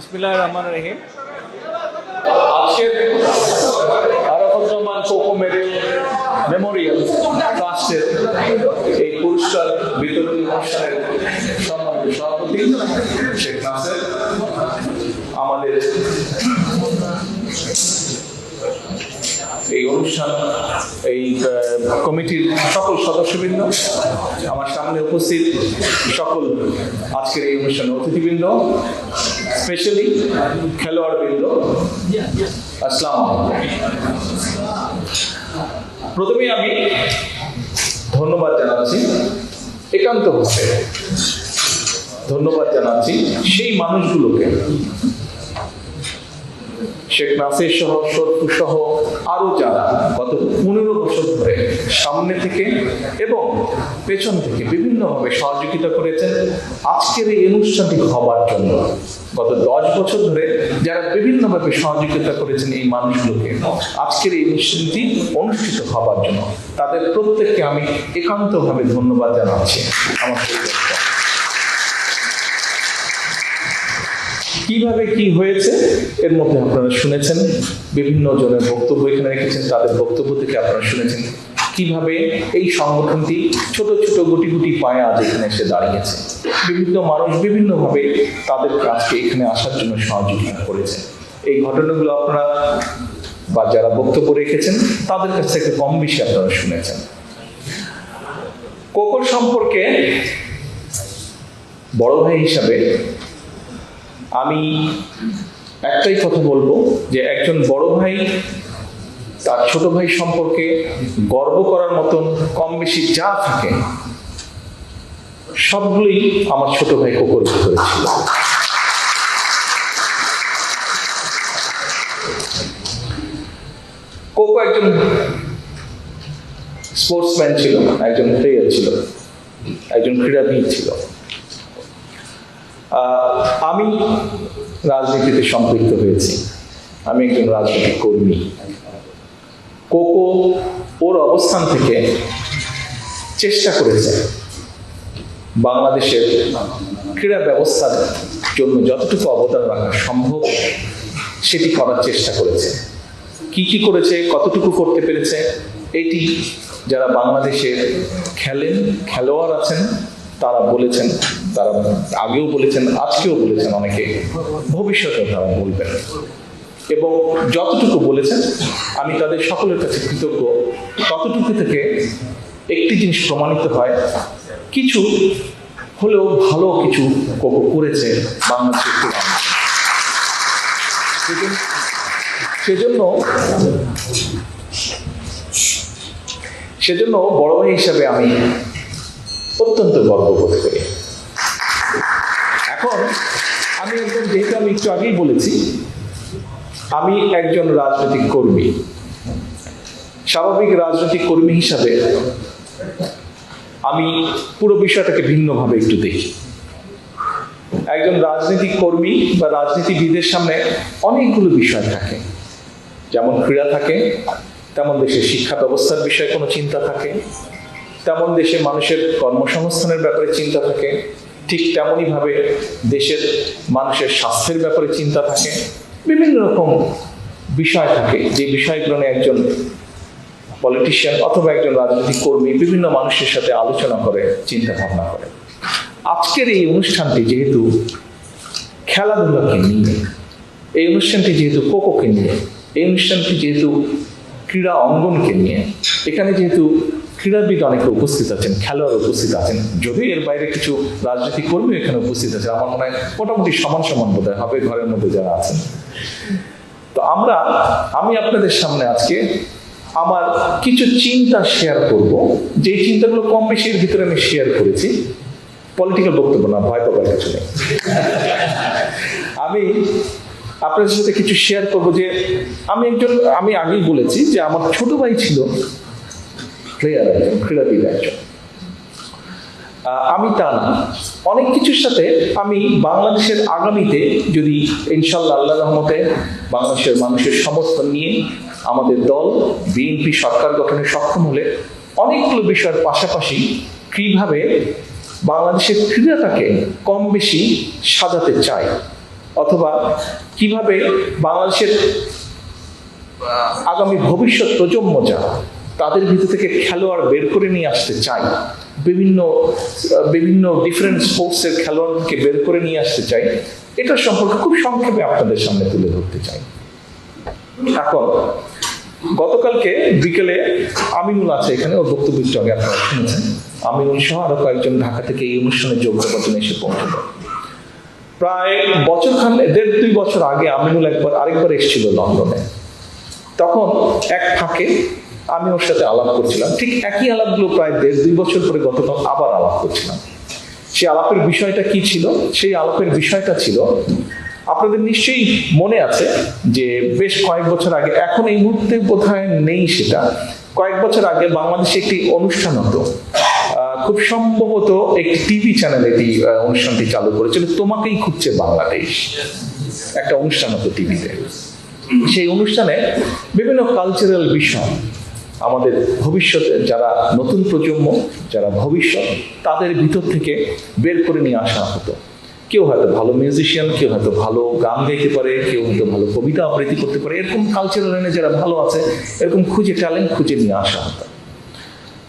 বিসমিল্লাহ রহমান রহিম। আরাফাজ্জামান কোকো মেডেল মেমোরিয়াল ট্রাস্টের এই পুরস্কার বিতরণী অনুষ্ঠানের সম্মানিত সভাপতি শেখ নাসের, আমাদের এই অনুষ্ঠান, এই কমিটির সকল সদস্যবৃন্দ, আমার সামনে উপস্থিত সকল আজকের এই অনুষ্ঠানের অতিথিবৃন্দ স্পেশালি খেলোয়াড়বৃন্দ আসসালাম প্রথমে আমি ধন্যবাদ জানাচ্ছি একান্তভাবে ধন্যবাদ জানাচ্ছি সেই মানুষগুলোকে শেখ নাসির সহ সরফু সহ আরও যারা গত পনেরো বছর ধরে সামনে থেকে এবং পেছন থেকে বিভিন্নভাবে সহযোগিতা করেছেন, আজকের এই অনুষ্ঠানটি হবার জন্য। গত দশ বছর ধরে যারা বিভিন্নভাবে সহযোগিতা করেছেন এই মানুষগুলোকে, আজকের এই অনুষ্ঠানটি অনুষ্ঠিত হবার জন্য। তাদের প্রত্যেককে আমি একান্তভাবে ধন্যবাদ জানাচ্ছি। আমার কীভাবে কি হয়েছে, এর মধ্যে আপনারা শুনেছেন, বিভিন্ন জনের বক্তব্য এখানে রেখেছেন, তাদের বক্তব্য থেকে আপনারা শুনেছেন, কীভাবে এই সংগঠনটি ছোট ছোট গুটি গুটি পায়ে আজ এখানে এসে দাঁড়িয়েছে। বিভিন্ন মানুষ বিভিন্নভাবে তাদের কাজকে এখানে আসার জন্য সহযোগিতা করেছে। এই ঘটনাগুলো আপনারা বা যারা বক্তব্য রেখেছেন, তাদের কাছ থেকে কম বেশি আপনারা শুনেছেন। কোকর সম্পর্কে বড় ভাই হিসাবে আমি একটাই কথা বলব যে একজন বড় ভাই তার ছোট ভাই সম্পর্কে গর্ব করার মতন কম বেশি যা থাকে, সবগুলোই আমার ছোট ভাই কোকর ভিতরে ছিল। কোকো একজন স্পোর্টসম্যান ছিল, একজন প্লেয়ার ছিল, একজন ক্রীড়াবিদ ছিল। আমি রাজনীতিতে সম্পৃক্ত হয়েছি। আমি একজন রাজনৈতিক কর্মী। কোকো ওর অবস্থান থেকে চেষ্টা করেছে বাংলাদেশের ক্রীড়া ব্যবস্থার জন্য যতটুকু অবদান রাখা সম্ভব, সেটি করার চেষ্টা করেছে। কি কি করেছে, কতটুকু করতে পেরেছে, এটি যারা বাংলাদেশে খেলেন, খেলোয়াড় আছেন, তারা বলেছেন। তারা আগেও বলেছেন, আজকেও বলেছেন অনেকে। ভবিষ্যতে তারা বলবেন। এবং যতটুকু বলেছেন, আমি তাদের সকলের কাছে কৃতজ্ঞ। ততটুকু থেকে একটি জিনিস প্রমাণিত হয়, কিছু হলেও ভালো কিছু করেছে বাংলাদেশের সেজন্য- সেজন্য বড় ভাই হিসাবে আমি অত্যন্ত গর্ব গর্ববোধ করি। এখন আমি একজন যেহেতু আমি একটু আগেই বলেছি, আমি একজন রাজনৈতিক কর্মী। স্বাভাবিক রাজনৈতিক কর্মী হিসাবে আমি পুরো বিষয়টাকে ভিন্নভাবে একটু দেখি। একজন রাজনৈতিক কর্মী বা রাজনীতিবিদের সামনে অনেকগুলো বিষয় থাকে। যেমন ক্রীড়া থাকে, তেমন দেশের শিক্ষা ব্যবস্থার বিষয়ে কোনো চিন্তা থাকে, তেমন দেশে মানুষের কর্মসংস্থানের ব্যাপারে চিন্তা থাকে ঠিক তেমনই ভাবে দেশের মানুষের স্বাস্থ্যের ব্যাপারে চিন্তা থাকে, বিভিন্ন রকম বিষয় থাকে। যে বিষয়গুলো নিয়ে একজন পলিটিশিয়ান অথবা একজন রাজনৈতিক কর্মী বিভিন্ন মানুষের সাথে আলোচনা করে, চিন্তা ভাবনা করে। আজকের এই অনুষ্ঠানটি যেহেতু খেলাধুলাকে নিয়ে, এই অনুষ্ঠানটি যেহেতু কোকোকে নিয়ে, এই অনুষ্ঠানটি যেহেতু ক্রীড়া অঙ্গনকে নিয়ে, এখানে যেহেতু ক্রীড়াবিদ অনেকে উপস্থিত আছেন, খেলোয়াড় উপস্থিত আছেন। যদিও এর বাইরে কিছু রাজনৈতিক কর্মী এখানে উপস্থিত আছে আমার মনে হয় মোটামুটি সমান সমান বোধ হবে ঘরের মধ্যে যারা আছেন। তো আমরা, আমি আপনাদের সামনে আজকে আমার কিছু চিন্তা শেয়ার করব। যে চিন্তাগুলো কম বেশি এর ভিতরে আমি শেয়ার করেছি। পলিটিক্যাল বক্তব্য না, ভয় পাবার কিছু নেই। আমি আপনাদের সাথে কিছু শেয়ার করব যে, আমি একজন, আমি আগেই বলেছি যে আমার ছোট ভাই ছিল প্লেয়ার একজন ক্রীড়াবিদ একজন আমি তা না অনেক কিছুর সাথে আমি বাংলাদেশের আগামীতে যদি ইনশাল্লাহ আল্লাহ রহমতে বাংলাদেশের মানুষের সমর্থন নিয়ে আমাদের দল, বিএনপি সরকার গঠনে সক্ষম হলে অনেকগুলো বিষয়ের পাশাপাশি কীভাবে বাংলাদেশের ক্রীড়াটাকে কম বেশি সাজাতে চাই অথবা কীভাবে বাংলাদেশের আগামী ভবিষ্যৎ প্রজন্ম যারা তাদের ভিতর থেকে খেলোয়াড় বের করে নিয়ে আসতে চাই বিভিন্ন বিভিন্ন ডিফারেন্ট স্পোর্টসের খেলোয়াড়কে বের করে নিয়ে আসতে চাই এটা সম্পর্কে খুব সংক্ষেপে আপনাদের সামনে তুলে ধরতে চাই। এখন, গতকালকে বিকেলে আমিনুল আছে এখানে, ওর বক্তব্য আগে আপনারা শুনেছেন। আমিনুল সহ আরও কয়েকজন ঢাকা থেকে এই অনুষ্ঠানে যোগ দেওয়ার জন্য এসে পৌঁছলো। প্রায় বছর খান দেড় দুই বছর আগে আমিনুল একবার, আরেকবার এসেছিল লন্ডনে। তখন এক ফাঁকে আমি ওর সাথে আলাপ করছিলাম। ঠিক একই আলাপগুলো প্রায় দেড় দুই বছর পরে গতকাল আবার আলাপ করছিলাম। সেই আলাপের বিষয়টা কি ছিল? সেই আলাপের বিষয়টা ছিল, আপনাদের নিশ্চয়ই মনে আছে যে বেশ কয়েক বছর আগে, এখন এই মুহূর্তে বোধহয় নেই সেটা। কয়েক বছর আগে বাংলাদেশে একটি অনুষ্ঠান হতো। খুব সম্ভবত একটি টিভি চ্যানেল এটি অনুষ্ঠানটি চালু করেছিল, তোমাকেই খুঁজছে বাংলাদেশ। একটা অনুষ্ঠান হতো টিভিতে। সেই অনুষ্ঠানে বিভিন্ন কালচারাল বিষয় আমাদের ভবিষ্যতে যারা নতুন প্রজন্ম, যারা ভবিষ্যৎ, তাদের ভিতর থেকে বের করে নিয়ে আসা হতো। কেউ হয়তো ভালো মিউজিশিয়ান কেউ হয়তো ভালো গান গাইতে পারে, কেউ হয়তো ভালো কবিতা আবৃত্তি করতে পারে। এরকম কালচারাল লাইনে যারা ভালো আছে, এরকম খুঁজে ট্যালেন্ট খুঁজে নিয়ে আসা হতো।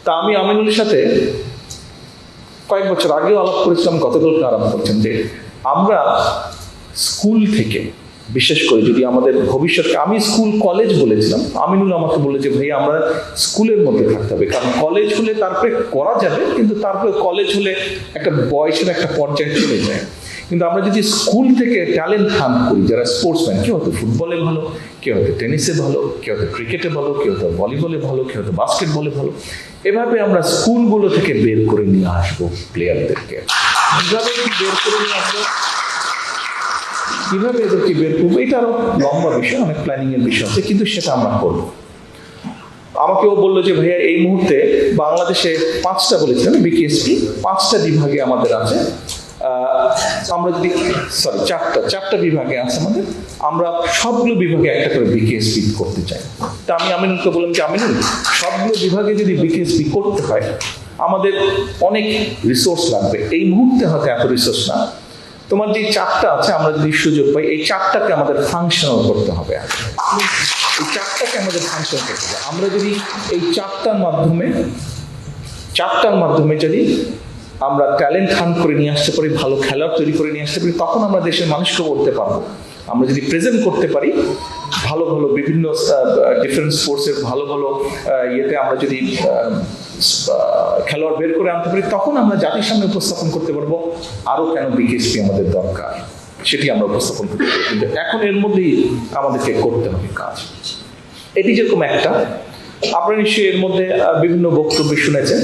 তা আমি আমিনুলের সাথে কয়েক বছর আগেও আলাপ করেছিলাম, গতকালকে আলাপ করছেন যে আমরা স্কুল থেকে বিশেষ করে যদি আমাদের ভবিষ্যৎকে, আমি স্কুল, কলেজ বলেছিলাম, আমিনুল আমাকে বলে যে ভাই আমরা স্কুলের মধ্যে থাকতে হবে। কারণ কলেজ হলে তারপরে করা যাবে, কিন্তু তারপরে কলেজ হলে একটা বয়সের একটা পর্যায়ে চলে যায়। কিন্তু আমরা যদি স্কুল থেকে ট্যালেন্ট হান্ট করি, যারা স্পোর্টসম্যান, কেউ হয়তো ফুটবলে ভালো, কেউ হয়তো টেনিসে ভালো, কেউ হয়তো ক্রিকেটে ভালো, কেউ হয়তো ভলিবলে ভালো, কেউ হয়তো বাস্কেটবলে ভালো, এভাবে আমরা স্কুলগুলো থেকে বের করে নিয়ে আসব প্লেয়ারদেরকে। বের করে নিয়ে আসব? কীভাবে এদেরকে বের করব? এটা আরও লম্বা বিষয় অনেক প্ল্যানিং এর বিষয়। আছে কিন্তু সেটা আমরা করব। আমাকেও বলল যে ভাইয়া এই মুহূর্তে বাংলাদেশে পাঁচটা বলেছিলাম বিকেএসপি পাঁচটা বিভাগে আমাদের আছে। আমরা যদি সরি চারটা চারটা বিভাগে আছে আমাদের। আমরা সবগুলো বিভাগে একটা করে বিকেএসপি করতে চাই। তা আমি আমিনুলকে বললাম যে আমিনুল সবগুলো বিভাগে যদি বিকেএসপি করতে হয় আমাদের অনেক রিসোর্স লাগবে। এই মুহূর্তে হয়তো এত রিসোর্স না। তোমার যে চারটা আছে, আমরা যদি সুযোগ পাই, এই চারটাকে আমাদের ফাংশনাল করতে হবে এই চারটাকে আমাদের ফাংশন করতে হবে। আমরা যদি এই চারটার মাধ্যমে চারটার মাধ্যমে যদি আমরা ট্যালেন্ট হান্ট করে নিয়ে আসতে পারি, ভালো খেলোয়াড় তৈরি করে নিয়ে আসতে পারি, তখন আমরা দেশের মানুষকে বলতে পারব। আমরা যদি প্রেজেন্ট করতে পারি, ভালো ভালো বিভিন্ন ডিফারেন্ট স্পোর্টসের ভালো ভালো ইয়েতে আমরা যদি খেলোয়াড় বের করে আনতে পারি, তখন আমরা জাতির সামনে উপস্থাপন করতে পারব। আরও কেন বিকেএসপি আমাদের দরকার? সেটি আমরা উপস্থাপন করতে পারি কিন্তু এখন এর মধ্যেই আমাদেরকে করতে হবে কাজ। এটি যেরকম একটা, আপনারা নিশ্চয়ই এর মধ্যে বিভিন্ন বক্তব্য শুনেছেন।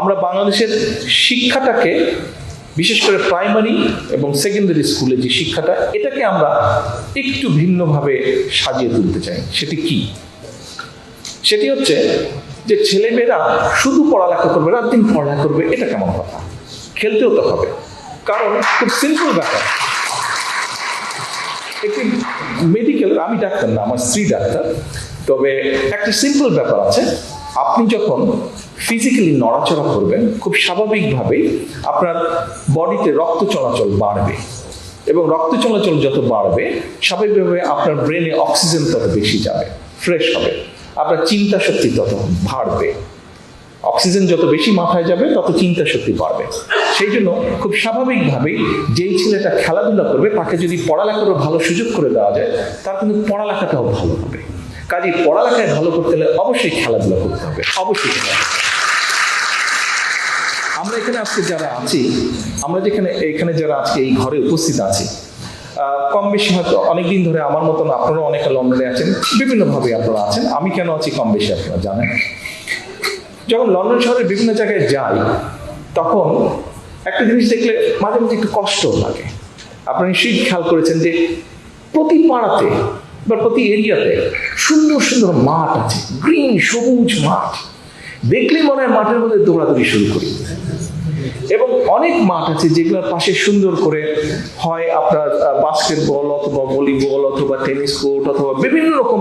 আমরা বাংলাদেশের শিক্ষাটাকে, বিশেষ করে প্রাইমারি এবং সেকেন্ডারি স্কুলে যে শিক্ষাটা, এটাকে আমরা একটু ভিন্নভাবে সাজিয়ে তুলতে চাই। সেটি কি? সেটি হচ্ছে যে ছেলেমেয়েরা শুধু পড়ালেখা করবে, রাত দিন পড়ালেখা করবে, এটা কেমন কথা? খেলতেও তো হবে। কারণ খুব সিম্পল ব্যাপার। একটি মেডিকেল আমি ডাক্তার না, আমার স্ত্রী ডাক্তার। তবে একটা সিম্পল ব্যাপার আছে, আপনি যখন ফিজিক্যালি নড়াচড়া করবেন, খুব স্বাভাবিকভাবেই আপনার বডিতে রক্ত চলাচল বাড়বে। এবং রক্ত চলাচল যত বাড়বে, স্বাভাবিকভাবে আপনার ব্রেনে অক্সিজেন তত বেশি যাবে ফ্রেশ হবে। আপনার চিন্তা শক্তি তত বাড়বে। অক্সিজেন যত বেশি মাথায় যাবে, তত চিন্তা শক্তি বাড়বে। সেই জন্য খুব স্বাভাবিকভাবেই যেই ছেলেটা খেলাধুলা করবে, তাকে যদি পড়ালেখারও ভালো সুযোগ করে দেওয়া যায়, তার কিন্তু পড়ালেখাটাও ভালো হবে। কাজে পড়ালেখায় ভালো করতে হলে অবশ্যই খেলাধুলা করতে হবে, অবশ্যই আমরা এখানে আজকে যারা আছি, আমরা যেখানে, এখানে যারা আজকে এই ঘরে উপস্থিত আছি কম বেশি হয়তো অনেকদিন ধরে আমার মতন আপনারা অনেকে লন্ডনে আছেন, বিভিন্নভাবে আপনারা আছেন, আমি কেন আছি কম বেশি আপনারা জানেন? যখন লন্ডন শহরের বিভিন্ন জায়গায় যাই, তখন একটা জিনিস দেখলে মাঝে মাঝে একটু কষ্ট লাগে। আপনারা নিশ্চয়ই খেয়াল করেছেন যে প্রতি পাড়াতে বা প্রতি এরিয়াতে সুন্দর সুন্দর মাঠ আছে, গ্রিন, সবুজ মাঠ। দেখলেই মনে হয় মাঠের মধ্যে দৌড়াদৌড়ি শুরু করি। এবং অনেক মাঠ আছে যেগুলোর পাশে সুন্দর করে হয় আপনার বাস্কেটবল অথবা ভলিবল অথবা টেনিস কোর্ট অথবা বিভিন্ন রকম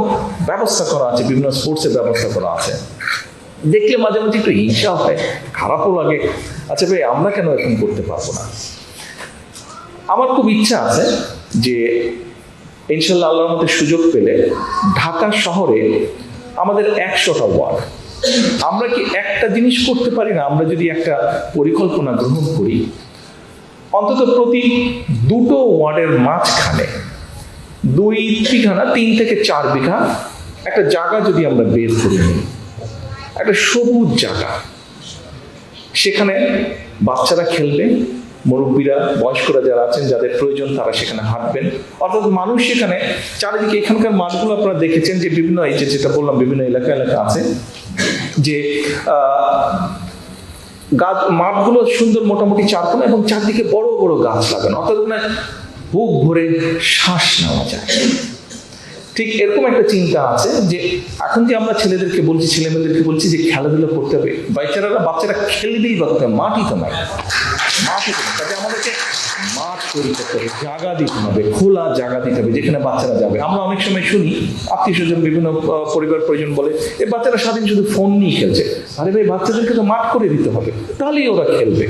ব্যবস্থা করা আছে, বিভিন্ন স্পোর্টসের ব্যবস্থা করা আছে। দেখলে মাঝে মাঝে একটু হিংসা হয়, খারাপও লাগে। আচ্ছা ভাই, আমরা কেন এরকম করতে পারব না? আমার খুব ইচ্ছা আছে যে ইনশাল্লাহ আল্লাহর মধ্যে সুযোগ পেলে ঢাকা শহরে আমাদের একশোটা ওয়ার্ড আমরা কি একটা জিনিস করতে পারি না? আমরা যদি একটা পরিকল্পনা গ্রহণ করি, অন্তত প্রতি দুটো ওয়ার্ডের মাঝখানে দুই বিঘা না তিন থেকে চার বিঘা একটা জায়গা যদি আমরা বের করে নিই, একটা সবুজ জায়গা, সেখানে বাচ্চারা খেলবে মুরব্বীরা, বয়স্করা যারা আছেন, যাদের প্রয়োজন তারা সেখানে হাঁটবেন। অর্থাৎ মানুষ সেখানে, চারিদিকে এখানকার মাঠগুলো আপনারা দেখেছেন যে বিভিন্ন, এই যে যেটা বললাম, বিভিন্ন এলাকা এলাকা আছে যে গাছ, মাঠগুলো সুন্দর মোটামুটি চারকোনা এবং চারদিকে বড় বড় গাছ লাগানো। অর্থাৎ ওখানে বুক ভরে শ্বাস নেওয়া যায়। ঠিক এরকম একটা চিন্তা আছে যে, এখন যে আমরা ছেলেদেরকে বলছি, ছেলেমেয়েদেরকে বলছি যে খেলাধুলা করতে হবে বাচ্চারা বাচ্চারা খেলবেই বা? মাঠই তো নাই। মাঠ তৈরি দিতে হবে খোলা জায়গা দিতে হবে, যেখানে বাচ্চারা যাবে আমরা অনেক সময় শুনি আত্মীয় স্বজন বিভিন্ন পরিবার পরিজন বলে এই বাচ্চারা স্বাধীন শুধু ফোন নিয়ে খেলছে। আরে ভাই, বাচ্চাদেরকে তো মাঠ করে দিতে হবে। তাহলেই ওরা খেলবে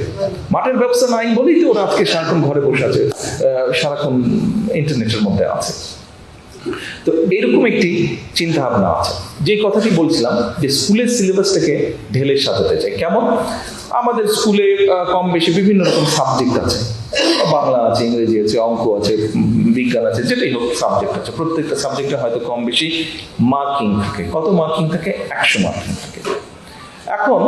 মাঠের ব্যবস্থা নাই বলেই তো ওরা আজকে সারাক্ষণ ঘরে বসে আছে সারাক্ষণ ইন্টারনেটের মধ্যে আছে। তো এরকম একটি চিন্তা ভাবনা আছে। যে কথাটি বলছিলাম যে স্কুলের সিলেবাসটাকে ঢেলে সাজাতে চাই কেমন? আমাদের স্কুলে কম বেশি বিভিন্ন রকম সাবজেক্ট আছে। বাংলা আছে, ইংরেজি আছে, অঙ্ক আছে বিজ্ঞান আছে, যেটাই হোক সাবজেক্ট আছে। প্রত্যেকটা সাবজেক্টে হয়তো কম বেশি মার্কিং থাকে। কত মার্কিং থাকে? একশো মার্কিং থাকে। এখন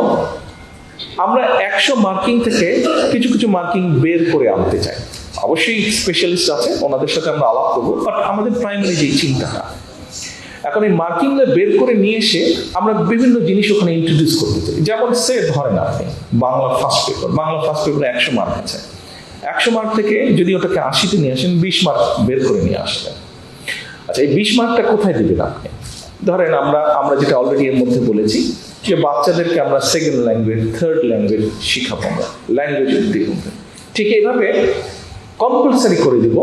আমরা একশো মার্কিং থেকে কিছু কিছু মার্কিং বের করে আনতে চাই। অবশ্যই স্পেশালিস্ট আছে, ওনাদের সাথে আমরা আলাপ করব বাট আমাদের প্রাইমারি যেই চিন্তাটা, এখন এই মার্কিংটা বের করে নিয়ে এসে আমরা বিভিন্ন জিনিস ওখানে ইন্ট্রোডিউস করতে চাই। যেমন সে ধরেন আপনি, Bangla first paper Bangla first পেপারে একশো মার্ক আছে। একশো মার্ক থেকে যদি ওটাকে আশিতে নিয়ে আসেন, বিশ মার্ক বের করে নিয়ে আসলেন। আচ্ছা এই বিশ মার্কটা কোথায় দেবেন আপনি? ধরেন আমরা আমরা যেটা অলরেডি এর মধ্যে বলেছি, যে বাচ্চাদেরকে আমরা সেকেন্ড ল্যাঙ্গুয়েজ থার্ড ল্যাঙ্গুয়েজ শিখাবো আমরা ল্যাঙ্গুয়েজ ঠিক এইভাবে কম্পালসারি করে দিব।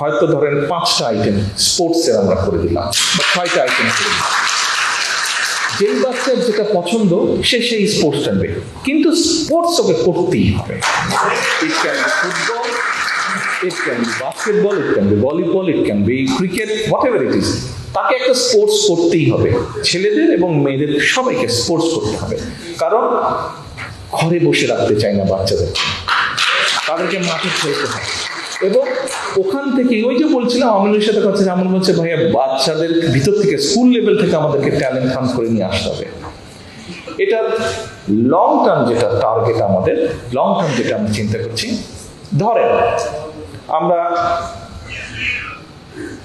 হয়তো ধরেন পাঁচটা আইটেম স্পোর্টসের আমরা করে দিলাম, বা ছয়টা আইটেম করে দিলাম। যেই বাচ্চার যেটা পছন্দ, সে সেই স্পোর্টস টানবে কিন্তু স্পোর্টস ওকে করতেই হবে। It can be football it can be basketball it can be volleyball it can be cricket whatever it is তাকে একটা স্পোর্টস করতেই হবে। ছেলেদের এবং মেয়েদের সবাইকে স্পোর্টস করতে হবে। কারণ ঘরে বসে রাখতে চাই না বাচ্চাদের। তাদেরকে মাঠে খেলতে হয়। এবং ওখান থেকে ওই যে বলছিলাম আমলের সাথে কথা আমল বলছে, ভাইয়া, বাচ্চাদের ভিতর থেকে স্কুল লেভেল থেকে আমাদেরকে ট্যালেন্ট হান্ট করে নিয়ে আসতে হবে। এটা লং টার্ম যেটা টার্গেট আমাদের লং টার্ম যেটা আমি চিন্তা করছি। ধরেন, আমরা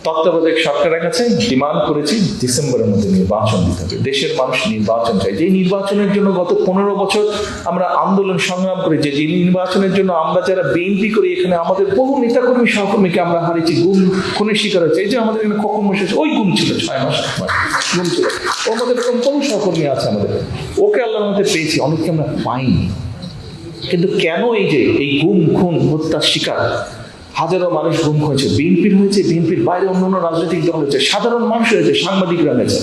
তত্ত্বাবধায়ক সরকারের কাছে ডিমান্ড করেছি ডিসেম্বরের মধ্যে নির্বাচন দিতে হবে। দেশের মানুষ নির্বাচন চাই যে নির্বাচনের জন্য গত পনেরো বছর আমরা আন্দোলন সংগ্রাম করে, যে নির্বাচনের জন্য আমরা যারা বিএনপি করি, এখানে আমাদের বহু নেতাকর্মী, সহকর্মীকে আমরা হারিয়েছি, গুম, খুনের শিকার হয়েছে। এই যে আমাদের এখানে কখন বসে ওই গুম ছিল, ছয় মাস গুম ছিল। ওর মধ্যে এরকম বহু সহকর্মী আছে আমাদের। ওকে আল্লাহর মধ্যে পেয়েছি, অনেককে আমরা পাইনি। কিন্তু কেন এই যে এই গুম, খুন, হত্যার শিকার হাজারো মানুষ গুম হয়েছে, বিএনপির হয়েছে, বিএনপির বাইরে অন্যান্য রাজনৈতিক দল হয়েছে, সাধারণ মানুষ হয়েছে, সাংবাদিকরা হয়েছে।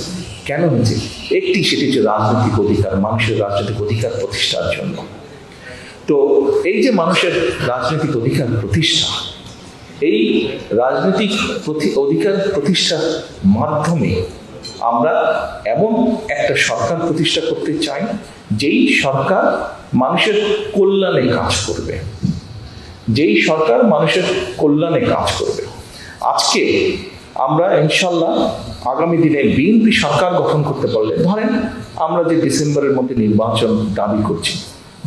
কেন হয়েছে? একটি সেটি হচ্ছে রাজনৈতিক অধিকার, মানুষের রাজনৈতিক অধিকার প্রতিষ্ঠার জন্য। তো এই যে মানুষের রাজনৈতিক অধিকার প্রতিষ্ঠা, এই রাজনৈতিক অধিকার প্রতিষ্ঠার মাধ্যমে আমরা এমন একটা সরকার প্রতিষ্ঠা করতে চাই, যেই সরকার মানুষের কল্যাণে কাজ করবে। যেই সরকার মানুষের কল্যাণে কাজ করবে। আজকে আমরা ইনশাল্লাহ আগামী দিনে বিএনপি সরকার গঠন করতে পারলে, ধরেন আমরা যে ডিসেম্বরের মধ্যে নির্বাচন দাবি করছি,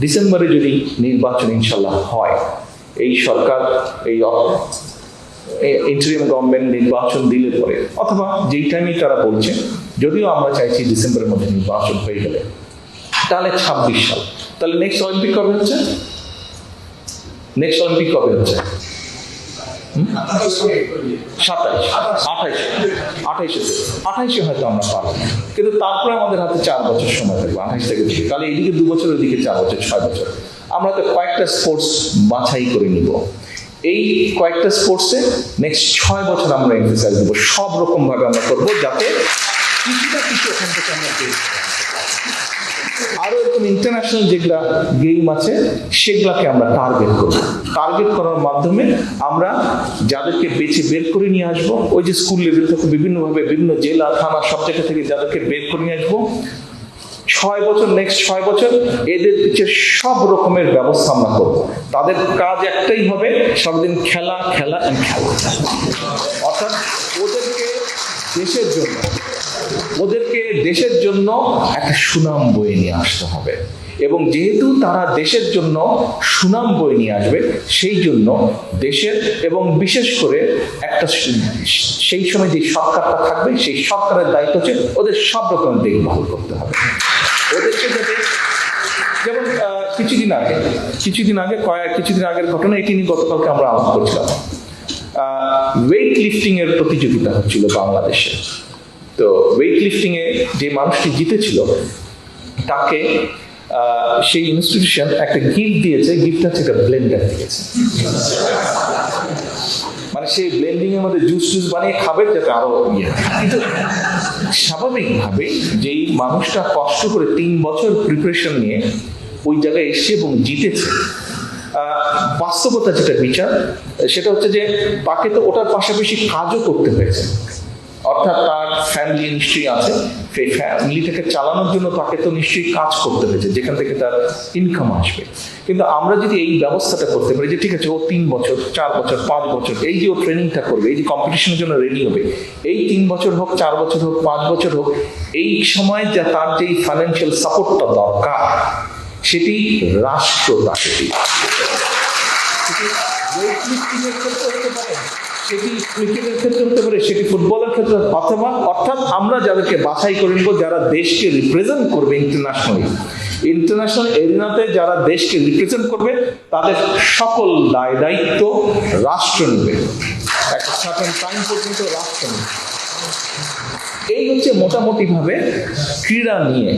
ডিসেম্বরে যদি নির্বাচন ইনশাল্লাহ হয়, এই সরকার, এই ইন্টারিয়াম গভর্নমেন্ট নির্বাচন দিলে পরে, অথবা যেই টাইমে তারা বলছে, যদিও আমরা চাইছি ডিসেম্বরের মধ্যে নির্বাচন হয়ে গেলে, তাহলে ছাব্বিশ সাল, তাহলে নেক্সট অলিম্পিক কবে হচ্ছে? নেক্সট অলিম্পিক কবে হচ্ছে? সাতাইশ। আঠাইশ। আঠাইশে আঠাইশে হয়তো আমরা পারব কিন্তু তারপরে আমাদের হাতে চার বছর সময় থাকবে, আঠাইশ থেকে থেকে তাহলে এদিকে দু বছর, ওইদিকে চার বছর, ছয় বছর। আমরা তো কয়েকটা স্পোর্টস বাছাই করে নিব। এই কয়েকটা স্পোর্টসে নেক্সট ছয় বছর আমরা এক্সারসাইজ দেবো সব রকম ভাবে আমরা করব যাতে কিছুটা কিছু ওখান থেকে আমরা পেয়ে আরও এরকম ইন্টারন্যাশনাল যেগুলা গেম আছে, সেগুলাকে আমরা টার্গেট করব। টার্গেট করার মাধ্যমে আমরা যাদেরকে বেছে বের করে নিয়ে আসব, ওই যে স্কুল লেভেল থেকে বিভিন্নভাবে বিভিন্ন জেলা, থানা, সব জায়গা থেকে যাদেরকে বের করে নিয়ে আসব। ছয় বছর নেক্সট ছয় বছর এদের পিছিয়ে সব রকমের ব্যবস্থা আমরা করব। তাদের কাজ একটাই হবে সবদিন খেলা খেলা খেলা। অর্থাৎ ওদেরকে দেশের জন্য, ওদেরকে দেশের জন্য একটা সুনাম বয়ে নিয়ে আসতে হবে। এবং যেহেতু তারা দেশের জন্য সুনাম বয়ে নিয়ে আসবে, সেই জন্য দেশের এবং বিশেষ করে একটা সেই সময় যে সরকারটা থাকবে, সেই সরকারের দায়িত্ব হচ্ছে ওদের সব রকম দেখভাল করতে হবে। ওদেরকে যাতে যেমন কিছুদিন আগে কিছুদিন আগে কয়েক, কিছুদিন আগের ঘটনা এটি নিয়ে গতকালকে আমরা আলাপ করছিলাম। ওয়েট লিফটিং এর প্রতিযোগিতা হচ্ছিল বাংলাদেশে। তো ওয়েট লিফটিং এ যে মানুষটি জিতেছিল, তাকে সেই ইনস্টিটিউশন একটা গিফট দিয়েছে গিফট হচ্ছে একটা ব্লেন্ডার দিয়েছে। মানে সেই ব্লেন্ডিং এর মধ্যে জুস টুস বানিয়ে খাবে যাতে আরও ইয়ে কিন্তু স্বাভাবিকভাবে যেই মানুষটা কষ্ট করে তিন বছর প্রিপারেশন নিয়ে ওই জায়গায় এসছে এবং জিতেছে বাস্তবতা যেটা বিচার, সেটা হচ্ছে যে তাকে তো ওটার পাশাপাশি কাজও করতে হয়েছে। অর্থাৎ তার ফ্যামিলি নিশ্চয়ই আছে। সেই ফ্যামিলিটাকে চালানোর জন্য তাকে তো নিশ্চয়ই কাজ করতে হয়েছে, যেখান থেকে তার ইনকাম আসবে। কিন্তু আমরা যদি এই ব্যবস্থাটা করতে পারি যে, ঠিক আছে, ও তিন বছর, চার বছর, পাঁচ বছর, এই যে ও ট্রেনিংটা করবে, এই যে কম্পিটিশনের জন্য রেডি হবে, এই তিন বছর হোক, চার বছর হোক, পাঁচ বছর হোক, এই সময় যা তার যেই ফাইন্যান্সিয়াল সাপোর্টটা দরকার, সেটি রাষ্ট্র তাকে ক্ষেত্রে হতে পারে। সেটি ক্রিকেটের ক্ষেত্রে হতে পারে, সেটি ফুটবলের ক্ষেত্রে, অথবা অর্থাৎ আমরা যাদেরকে বাছাই করে নেব, যারা দেশকে রিপ্রেজেন্ট করবে ইন্টারন্যাশনালি ইন্টারন্যাশনাল এরিনাতে যারা দেশকে রিপ্রেজেন্ট করবে, তাদের সকল দায়, দায়িত্ব রাষ্ট্র নেবে। পর্যন্ত রাষ্ট্র নেবে। এই হচ্ছে মোটামুটি ভাবে ক্রীড়া নিয়ে,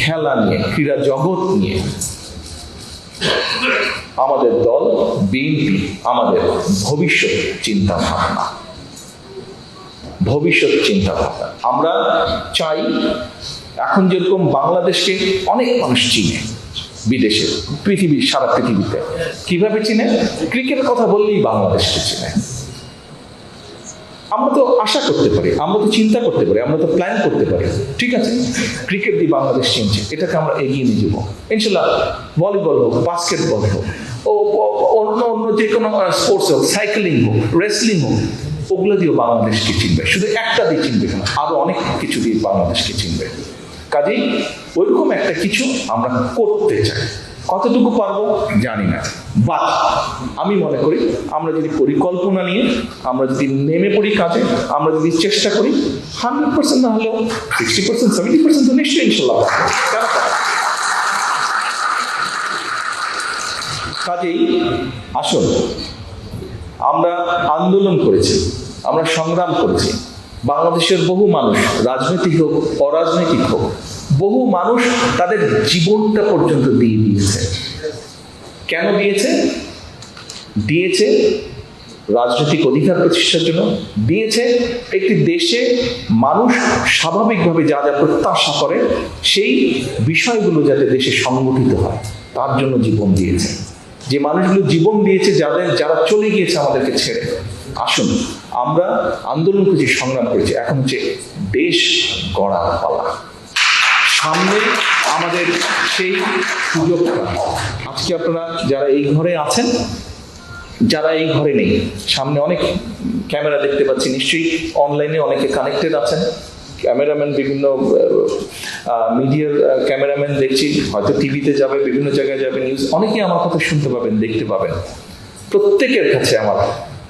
খেলা নিয়ে, ক্রীড়া জগৎ নিয়ে। আমাদের দল, বিএনপি, আমাদের ভবিষ্যৎ চিন্তা ভাবনা ভবিষ্যৎ চিন্তা ভাবনা আমরা চাই এখন যেরকম বাংলাদেশকে অনেক মানুষ চিনে বিদেশে, পৃথিবী, সারা পৃথিবীতে। কীভাবে চিনে? ক্রিকেটের কথা বললেই বাংলাদেশকে চিনে। আমরা তো আশা করতে পারি, আমরা তো চিন্তা করতে পারি, আমরা তো প্ল্যান করতে পারি। ঠিক আছে? ক্রিকেট দিয়ে বাংলাদেশ চিনছে, এটাকে আমরা এগিয়ে নিয়ে যাব। ইনশাল্লাহ ভলিবল হোক, বাস্কেটবল হোক ও অন্য অন্য যে কোনো স্পোর্টস হোক সাইকেলিং হোক রেসলিং হোক, ওগুলো দিয়েও বাংলাদেশকে চিনবে। শুধু একটা দিয়ে চিনবে কেন আরও অনেক কিছু দিয়ে বাংলাদেশকে চিনবে। কাজেই ওইরকম একটা কিছু আমরা করতে চাই। কতটুকু পারব জানি না বাট আমি মনে করি আমরা যদি পরিকল্পনা নিয়ে, আমরা যদি নেমে পড়ি কাজে, আমরা যদি চেষ্টা করি হান্ড্রেড পার্সেন্ট না হলেও সিক্সটি পার্সেন্ট সেভেন্টি পার্সেন্ট তো নিশ্চয়ই ইনশাল্লাহ পারব। কেন পারব না? কাজেই আসুন আমরা আন্দোলন করেছি, আমরা সংগ্রাম করেছি। বাংলাদেশের বহু মানুষ, রাজনৈতিক হোক, অরাজনৈতিক হোক, বহু মানুষ তাদের জীবনটা পর্যন্ত দিয়ে দিয়েছে। কেন দিয়েছে? দিয়েছে রাজনৈতিক অধিকার প্রতিষ্ঠার জন্য। দিয়েছে একটি দেশে মানুষ স্বাভাবিকভাবে যা যা প্রত্যাশা করে, সেই বিষয়গুলো যাতে দেশে সংগঠিত হয়, তার জন্য জীবন দিয়েছে। যে মানুষগুলো জীবন দিয়েছে, যাদের, যারা চলে গিয়েছে আমাদেরকে ছেড়ে আসুন, আমরা আন্দোলন করেছি, সংগ্রাম করেছি। এখন হচ্ছে দেশ গড়ার পালা। সামনে আমাদের সেই সুযোগটা। আজকে আপনারা যারা এই ঘরে আছেন, যারা এই ঘরে নেই, সামনে অনেক ক্যামেরা দেখতে পাচ্ছি, নিশ্চয়ই অনলাইনে অনেকে কানেক্টেড আছেন। ক্যামেরাম্যান বিভিন্ন মিডিয়ার ক্যামেরাম্যান দেখছি, হয়তো টিভিতে যাবে, বিভিন্ন জায়গায় যাবে নিউজ অনেকেই আমার কথা শুনতে পাবেন, দেখতে পাবেন। প্রত্যেকের কাছে আমার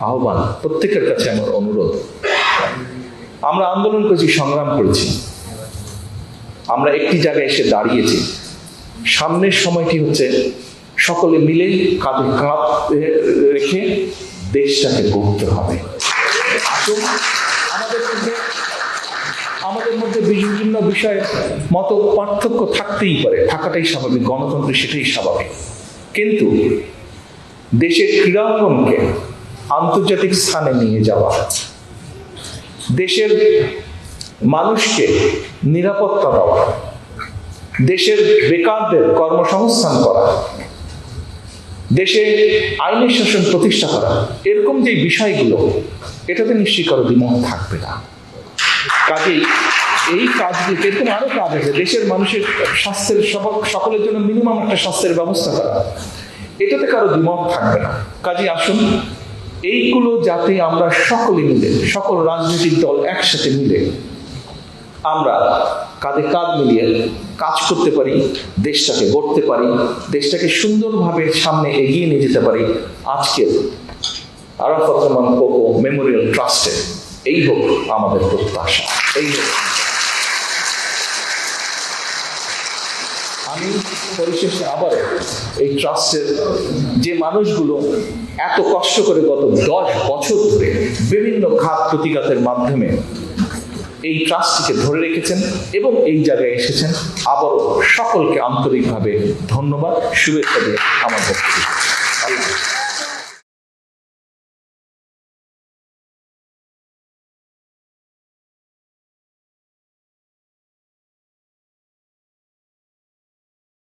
আহ্বান, প্রত্যেকের কাছে আমার অনুরোধ। আমরা আন্দোলন করেছি, সংগ্রাম করেছি। আমরা একটি জায়গায় এসে দাঁড়িয়েছি। সামনের সময়টি হচ্ছে, সকলে মিলে কাঁধে কাঁধ রেখে দেশটাকে গড়তে হবে। আসুন আমাদের মধ্যে আমাদের মধ্যে বিভিন্ন বিষয়ে মত পার্থক্য থাকতেই পারে। থাকাটাই স্বাভাবিক, গণতন্ত্র সেটাই স্বাভাবিক। কিন্তু দেশের ক্রীড়াঙ্গনকে আন্তর্জাতিক স্থানে নিয়ে যাওয়া, দেশের মানুষকে নিরাপত্তা দেওয়া, দেশের বেকারদের কর্মসংস্থান করা, দেশে আইনের শাসন প্রতিষ্ঠা করা, এরকম যে বিষয়গুলো, এটাতে নিশ্চয়ই কারও দ্বিমত থাকবে না। কাজেই এই কাজগুলো এরকম আরও কাজ আছে? দেশের মানুষের স্বাস্থ্যের সব- সকলের জন্য মিনিমাম একটা স্বাস্থ্যের ব্যবস্থা করা। এটাতে কারও দ্বিমত থাকবে না। কাজে আসুন, এইগুলো যাতে আমরা সকলে মিলে, সকল রাজনৈতিক দল একসাথে মিলে আমরা কাঁধে কাঁধ মিলিয়ে কাজ করতে পারি, দেশটাকে গড়তে পারি, দেশটাকে সুন্দরভাবে সামনে এগিয়ে নিয়ে যেতে পারি, আজকের আরাফাত রহমান কোকো মেমোরিয়াল ট্রাস্টে এই হোক আমাদের প্রত্যাশা। এই হোক। পরিশেষে আবার এই ট্রাস্টের যে মানুষগুলো এত কষ্ট করে গত দশ বছর ধরে বিভিন্ন খাত প্রতিঘাতের মাধ্যমে এই ট্রাস্টটিকে ধরে রেখেছেন এবং এই জায়গায় এসেছেন, আবারও সকলকে আন্তরিকভাবে ধন্যবাদ, শুভেচ্ছা দিয়ে আমার বক্তব্য